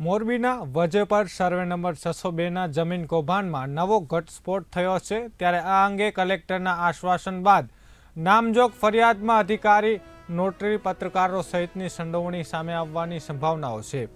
મોરબીના Vajepar survey number છસો બેના જમીન કૌભાંડમાં નવો ઘટસ્ફોટ થયો છે, ત્યારે આ અંગે કલેક્ટરના આશ્વાસન બાદ નામજોગ ફરિયાદમાં અધિકારી નોટરી પત્રકારો સહિતની સંડોવણી સામે આવવાની સંભાવનાઓ છે.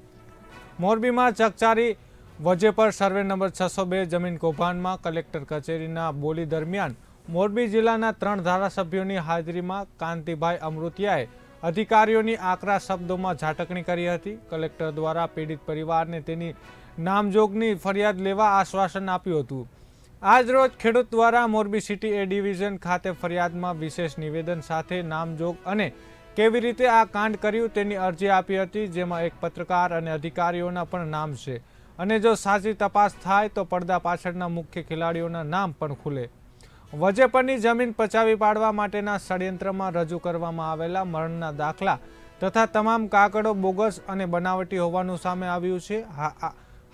મોરબીમાં ચકચારી વજેપર સર્વે નંબર છસો બે જમીન કૌભાંડમાં કલેક્ટર કચેરીના બોલી દરમિયાન મોરબી જિલ્લાના ત્રણ ધારાસભ્યોની હાજરીમાં કાંતિભાઈ અમૃતિયાએ અધિકારીઓની આકરા શબ્દોમાં ઝાટકણી કરી હતી. કલેક્ટર દ્વારા પીડિત પરિવારને તેની નામજોગની ફરિયાદ લેવા આશ્વાસન આપ્યું હતું. આજરોજ ખેડૂત દ્વારા મોરબી સિટી એ ડિવિઝન ખાતે ફરિયાદમાં વિશેષ નિવેદન સાથે નામજોગ અને કેવી રીતે આ કાંડ કર્યું તેની અરજી આપી હતી, જેમાં એક પત્રકાર અને અધિકારીઓના પણ નામ છે. અને જો સાચી તપાસ થાય તો પડદા પાછળના મુખ્ય ખેલાડીઓના નામ પણ ખુલે. વજેપરની જમીન પચાવી પાડવા માટેના ષડયંત્રમાં રજૂ કરવામાં આવેલા મરણના દાખલા તથા તમામ કાગળો બોગસ અને બનાવટી હોવાનું સામે આવ્યું છે.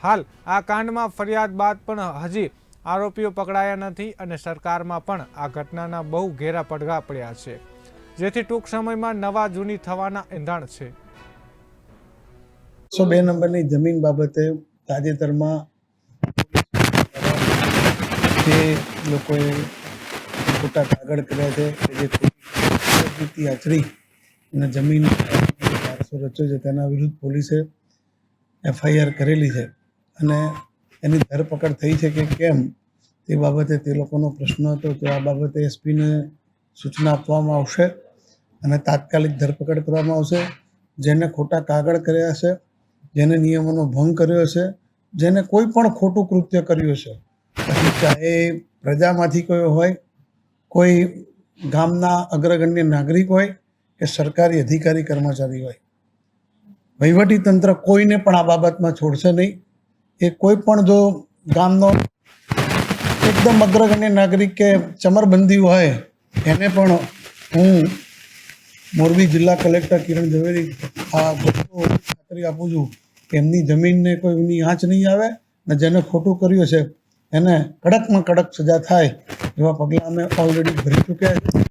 હાલ આ કાંડમાં ફરિયાદ બાદ પણ હજી આરોપીઓ પકડાયા નથી અને સરકારમાં પણ આ ઘટનાના બહુ ઘેરા પડઘા પડ્યા છે. જેથી ટૂંક સમયમાં નવા જૂની થવાના એંધાણ છે. સો બે નંબરની જમીન બાબતે તાજેતરમાં જે લોકોએ ખોટા કાગળ કર્યા છે જે આચરી અને જમીન વારસો રચ્યો છે, તેના વિરુદ્ધ પોલીસે એફઆઈઆર કરેલી છે. અને એની ધરપકડ થઈ છે કે કેમ તે બાબતે તે લોકોનો પ્રશ્ન હતો તો આ બાબતે એસપીને સૂચના આપવામાં આવશે અને તાત્કાલિક ધરપકડ કરવામાં આવશે. જેને ખોટા કાગળ કર્યા છે જેને નિયમોનો ભંગ કર્યો છે જેને કોઈ પણ ખોટું કૃત્ય કર્યું છે પછી ચાહે પ્રજામાંથી કયો હોય કોઈ ગામના અગ્રગણ્ય નાગરિક હોય કે સરકારી અધિકારી, કર્મચારી હોય. વહીવટી તંત્ર કોઈને પણ આ બાબતમાં છોડશે નહીં. એ કોઈ પણ જો ગામનો એકદમ અગ્રગણ્ય નાગરિક કે ચમરબંધી હોય, એને પણ હું મોરબી જિલ્લા કલેક્ટર કિરણ ઝવેરી આ ખાતરી આપું છું કે એમની જમીનને કોઈની આંચ નહીં આવે ને જેને ખોટું કર્યું છે એને કડકમાં કડક સજા થાય એવા પગલાં અમે ઓલરેડી ભરી ચૂક્યા છે.